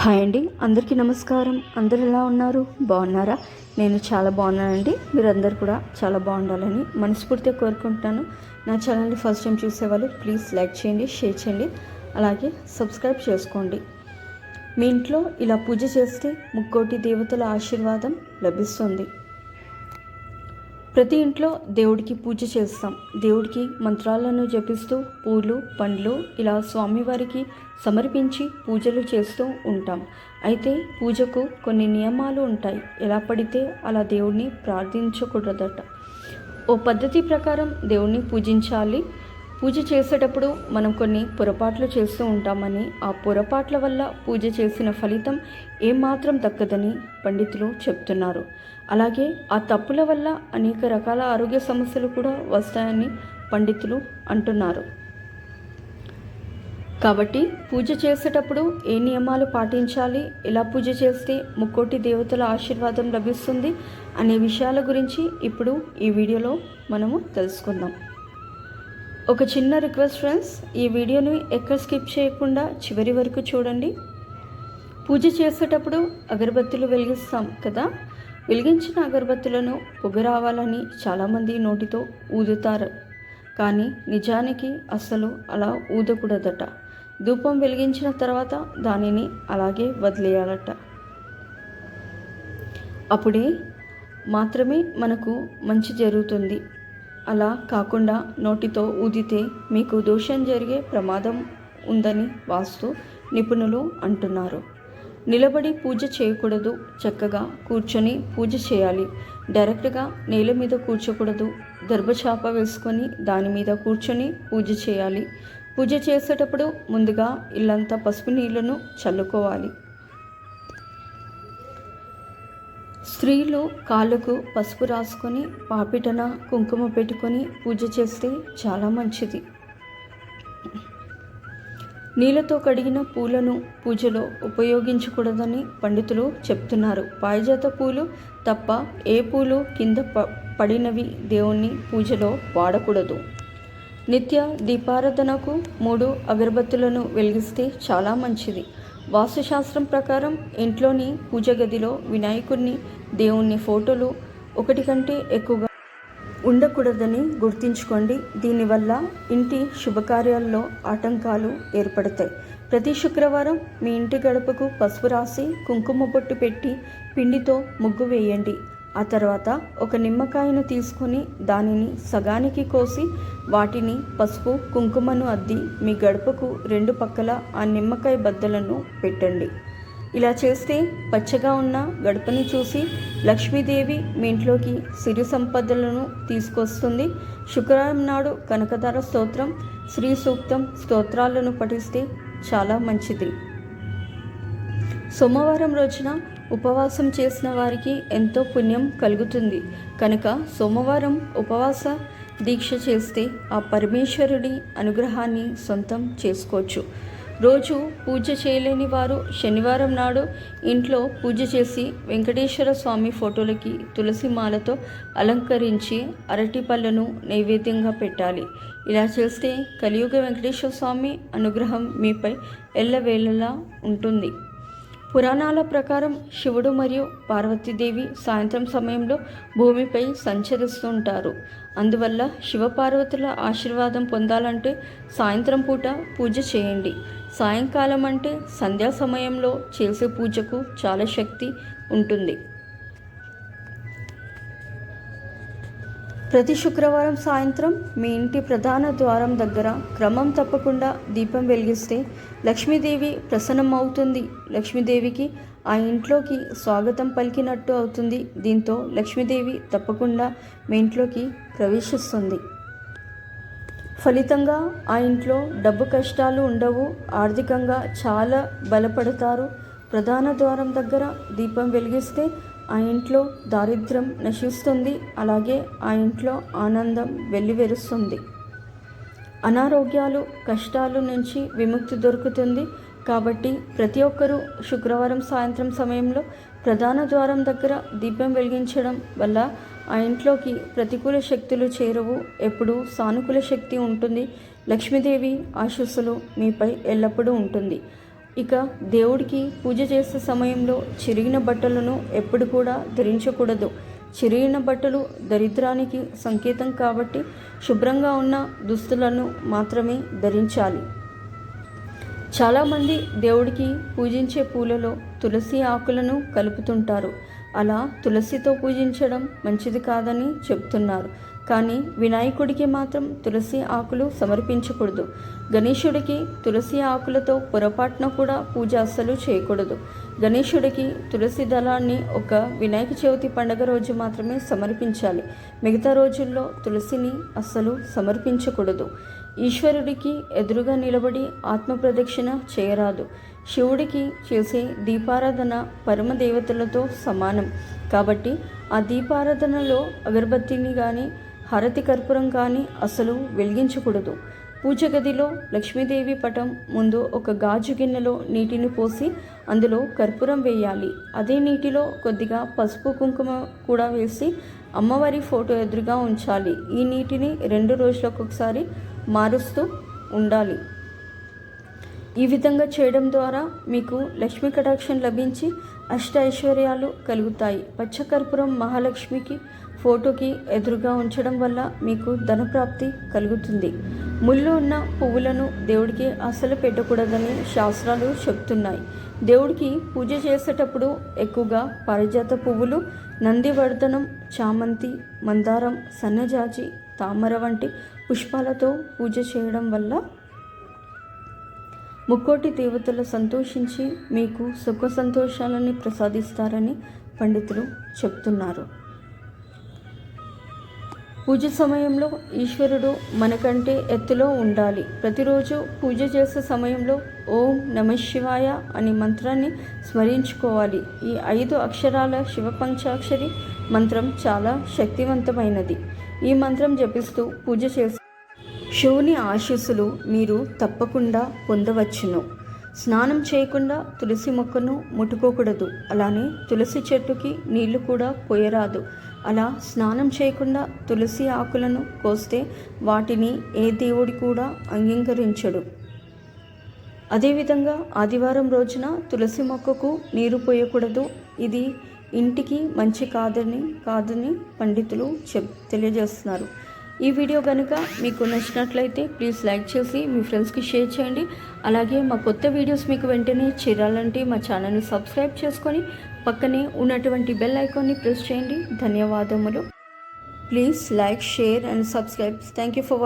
Hi అండి. అందరికీ నమస్కారం. అందరు ఎలా ఉన్నారు? బాగున్నారా? నేను చాలా బాగున్నానండి. మీరందరూ కూడా చాలా బాగుండాలని మనస్ఫూర్తిగా కోరుకుంటున్నాను. నా ఛానల్ని ఫస్ట్ టైం చూసేవాళ్ళు ప్లీజ్ లైక్ చేయండి షేర్ చేయండి. అలాగే సబ్స్క్రైబ్ చేసుకోండి. మీ ఇంట్లో ఇలా పూజ చేస్తే ముక్కోటి దేవతల ఆశీర్వాదం లభిస్తుంది. ప్రతి ఇంట్లో దేవుడికి పూజ చేస్తాం. దేవుడికి మంత్రాలను జపిస్తూ పూలు పండ్లు ఇలా స్వామివారికి సమర్పించి పూజలు చేస్తూ ఉంటాం. అయితే పూజకు కొన్ని నియమాలు ఉంటాయి. ఎలా పడితే అలా దేవుడిని ప్రార్థించకూడదట. ఓ పద్ధతి ప్రకారం దేవుణ్ణి పూజించాలి. పూజ చేసేటప్పుడు మనం కొన్ని పొరపాట్లు చేస్తూ ఉంటామని ఆ పొరపాట్ల వల్ల పూజ చేసిన ఫలితం ఏమాత్రం దక్కదని పండితులు చెప్తున్నారు. అలాగే ఆ తప్పుల వల్ల అనేక రకాల ఆరోగ్య సమస్యలు కూడా వస్తాయని పండితులు అంటున్నారు. కాబట్టి పూజ చేసేటప్పుడు ఏ నియమాలు పాటించాలి ఎలా పూజ చేస్తే ముక్కోటి దేవతల ఆశీర్వాదం లభిస్తుంది అనే విషయాల గురించి ఇప్పుడు ఈ వీడియోలో మనము తెలుసుకుందాం. ఒక చిన్న రిక్వెస్ట్ ఫ్రెండ్స్ ఈ వీడియోని ఎక్కడ స్కిప్ చేయకుండా చివరి వరకు చూడండి. పూజ చేసేటప్పుడు అగరబత్తులు వెలిగిస్తాం కదా? వెలిగించిన అగరబత్తులను పొగ రావాలని చాలామంది నోటితో ఊదుతారు. కానీ నిజానికి అస్సలు అలా ఊదకూడదట. ధూపం వెలిగించిన తర్వాత దానిని అలాగే వదిలేయాలట. అప్పుడే మాత్రమే మనకు మంచి జరుగుతుంది. అలా కాకుండా నోటితో ఊదితే మీకు దోషం జరిగే ప్రమాదం ఉందని వాస్తు నిపుణులు అంటున్నారు. నిలబడి పూజ చేయకూడదు చక్కగా కూర్చొని పూజ చేయాలి. డైరెక్ట్గా నేల మీద కూర్చోకూడదు దర్భచాప వేసుకొని దాని మీద కూర్చొని పూజ చేయాలి. పూజ చేసేటప్పుడు ముందుగా ఇల్లంతా పసుపు నీళ్ళను చల్లుకోవాలి. స్త్రీలు కాళ్ళకు పసుపు రాసుకొని పాపిటన కుంకుమ పెట్టుకొని పూజ చేస్తే చాలా మంచిది. నీళ్ళతో కడిగిన పూలను పూజలో ఉపయోగించకూడదని పండితులు చెప్తున్నారు. పారిజాత పూలు తప్ప ఏ పూలు కింద ప పడినవి దేవుణ్ణి పూజలో వాడకూడదు. నిత్య దీపారాధనకు మూడు అగరబత్తులను వెలిగిస్తే చాలా మంచిది. వాస్తుశాస్త్రం ప్రకారం ఇంట్లోని పూజ గదిలో వినాయకుడిని దేవుణ్ణి ఫోటోలు ఒకటి కంటే ఎక్కువగా ఉండకూడదని గుర్తుంచుకోండి. దీనివల్ల ఇంటి శుభకార్యాల్లో ఆటంకాలు ఏర్పడతాయి. ప్రతి శుక్రవారం మీ ఇంటి గడపకు పసుపు రాసి కుంకుమ బొట్టు పెట్టి పిండితో ముగ్గు వేయండి. ఆ తర్వాత ఒక నిమ్మకాయను తీసుకొని దానిని సగానికి కోసి వాటిని పసుపు కుంకుమను అద్ది మీ గడపకు రెండు పక్కల ఆ నిమ్మకాయ బద్దలను పెట్టండి. ఇలా చేస్తే పచ్చగా ఉన్న గడపని చూసి లక్ష్మీదేవి మీ ఇంట్లోకి సిరి సంపదలను తీసుకొస్తుంది. శుక్రవారం నాడు కనకధార స్తోత్రం శ్రీ సూక్తం స్తోత్రాలను పఠిస్తే చాలా మంచిది. సోమవారం రోజున ఉపవాసం చేసిన వారికి ఎంతో పుణ్యం కలుగుతుంది. కనుక సోమవారం ఉపవాస దీక్ష చేస్తే ఆ పరమేశ్వరుడి అనుగ్రహాన్ని సొంతం చేసుకోవచ్చు. రోజు పూజ చేయలేని వారు శనివారం నాడు ఇంట్లో పూజ చేసి వెంకటేశ్వర స్వామి ఫోటోలకి తులసి మాలతో అలంకరించి అరటి పళ్ళను నైవేద్యంగా పెట్టాలి. ఇలా చేస్తే కలియుగ వెంకటేశ్వర స్వామి అనుగ్రహం మీపై ఎల్లవేళలా ఉంటుంది. పురాణాల ప్రకారం శివుడు మరియు పార్వతీదేవి సాయంత్రం సమయంలో భూమిపై సంచరిస్తుంటారు. అందువల్ల శివపార్వతుల ఆశీర్వాదం పొందాలంటే సాయంత్రం పూట పూజ చేయండి. సాయంకాలం అంటే సంధ్యా సమయంలో చేసే పూజకు చాలా శక్తి ఉంటుంది. ప్రతి శుక్రవారం సాయంత్రం మీ ఇంటి ప్రధాన ద్వారం దగ్గర క్రమం తప్పకుండా దీపం వెలిగిస్తే లక్ష్మీదేవి ప్రసన్నం అవుతుంది లక్ష్మీదేవికి ఆ ఇంట్లోకి స్వాగతం పలికినట్టు అవుతుంది. దీంతో లక్ష్మీదేవి తప్పకుండా మీ ఇంట్లోకి ప్రవేశిస్తుంది. ఫలితంగా ఆ ఇంట్లో డబ్బు కష్టాలు ఉండవు. ఆర్థికంగా చాలా బలపడతారు. ప్రధాన ద్వారం దగ్గర దీపం వెలిగిస్తే ఆ ఇంట్లో దారిద్ర్యం నశిస్తుంది. అలాగే ఆ ఇంట్లో ఆనందం వెల్లివెరుస్తుంది. అనారోగ్యాలు కష్టాలు నుంచి విముక్తి దొరుకుతుంది. కాబట్టి ప్రతి ఒక్కరూ శుక్రవారం సాయంత్రం సమయంలో ప్రధాన ద్వారం దగ్గర దీపం వెలిగించడం వల్ల ఆ ఇంట్లోకి ప్రతికూల శక్తులు చేరవు. ఎప్పుడూ సానుకూల శక్తి ఉంటుంది. లక్ష్మీదేవి ఆశస్సులు మీపై ఎల్లప్పుడూ ఉంటుంది. ఇక దేవుడికి పూజ చేసే సమయంలో చిరిగిన బట్టలను ఎప్పుడు కూడా ధరించకూడదు. చిరిగిన బట్టలు దరిద్రానికి సంకేతం కాబట్టి శుభ్రంగా ఉన్న దుస్తులను మాత్రమే ధరించాలి. చాలామంది దేవుడికి పూజించే పూలలో తులసి ఆకులను కలుపుతుంటారు. అలా తులసితో పూజించడం మంచిది కాదని చెప్తున్నారు. కానీ వినాయకుడికి మాత్రం తులసి ఆకులు సమర్పించకూడదు. గణేశుడికి తులసి ఆకులతో పొరపాటున కూడా పూజ అస్సలు చేయకూడదు. గణేశుడికి తులసి దళాన్ని ఒక వినాయక చవితి పండగ రోజు మాత్రమే సమర్పించాలి. మిగతా రోజుల్లో తులసిని అస్సలు సమర్పించకూడదు. ఈశ్వరుడికి ఎదురుగా నిలబడి ఆత్మ ప్రదక్షిణ చేయరాదు. శివుడికి చేసే దీపారాధన పరమదేవతలతో సమానం. కాబట్టి ఆ దీపారాధనలో అగరబత్తిని కానీ హారతి కర్పూరం కానీ అసలు వెలిగించకూడదు. పూజ గదిలో లక్ష్మీదేవి పటం ముందు ఒక గాజు గిన్నెలో నీటిని పోసి అందులో కర్పూరం వేయాలి. అదే నీటిలో కొద్దిగా పసుపు కుంకుమ కూడా వేసి అమ్మవారి ఫోటో ఎదురుగా ఉంచాలి. ఈ నీటిని రెండు రోజులకు ఒకసారి మారుస్తూ ఉండాలి. ఈ విధంగా చేయడం ద్వారా మీకు లక్ష్మీ కటాక్షం లభించి అష్ట ఐశ్వర్యాలు కలుగుతాయి. పచ్చకర్పూరం మహాలక్ష్మికి ఫోటోకి ఎదురుగా ఉంచడం వల్ల మీకు ధనప్రాప్తి కలుగుతుంది. ముళ్ళు ఉన్న పువ్వులను దేవుడికి అసలు పెట్టకూడదని శాస్త్రాలు చెప్తున్నాయి. దేవుడికి పూజ చేసేటప్పుడు ఎక్కువగా పారిజాత పువ్వులు నందివర్ధనం చామంతి మందారం సన్నజాజి తామర వంటి పుష్పాలతో పూజ చేయడం వల్ల ముక్కోటి దేవతలు సంతోషించి మీకు సుఖ సంతోషాలని ప్రసాదిస్తారని పండితులు చెప్తున్నారు. పూజ సమయంలో ఈశ్వరుడు మనకంటే ఎత్తులో ఉండాలి. ప్రతిరోజు పూజ చేసే సమయంలో ఓం నమ శివాయ అని మంత్రాన్ని స్మరించుకోవాలి. ఈ ఐదు అక్షరాల శివ పంచాక్షరి మంత్రం చాలా శక్తివంతమైనది. ఈ మంత్రం జపిస్తూ పూజ చేసి శివుని ఆశీస్సులు మీరు తప్పకుండా పొందవచ్చును. స్నానం చేయకుండా తులసి మొక్కను ముట్టుకోకూడదు. అలానే తులసి చెట్టుకి నీళ్ళు కూడా పోయరాదు. అలా స్నానం చేయకుండా తులసి ఆకులను కోస్తే వాటిని ఏ దేవుడి కూడా అంగీకరించడు. అదేవిధంగా ఆదివారం రోజున తులసి మొక్కకు నీరు పోయకూడదు. ఇది ఇంటికి మంచి కాదని కాదని పండితులు చెప్ తెలియజేస్తున్నారు. ఈ వీడియో కనుక మీకు నచ్చినట్లయితే ప్లీజ్ లైక్ చేసి మీ ఫ్రెండ్స్కి షేర్ చేయండి. అలాగే మా కొత్త వీడియోస్ మీకు వెంటనే చేరాలంటే మా ఛానల్ని సబ్స్క్రైబ్ చేసుకొని పక్కనే ఉన్నటువంటి బెల్ ఐకాన్ని ప్రెస్ చేయండి. ధన్యవాదములు. Please like share and subscribe. Thank you for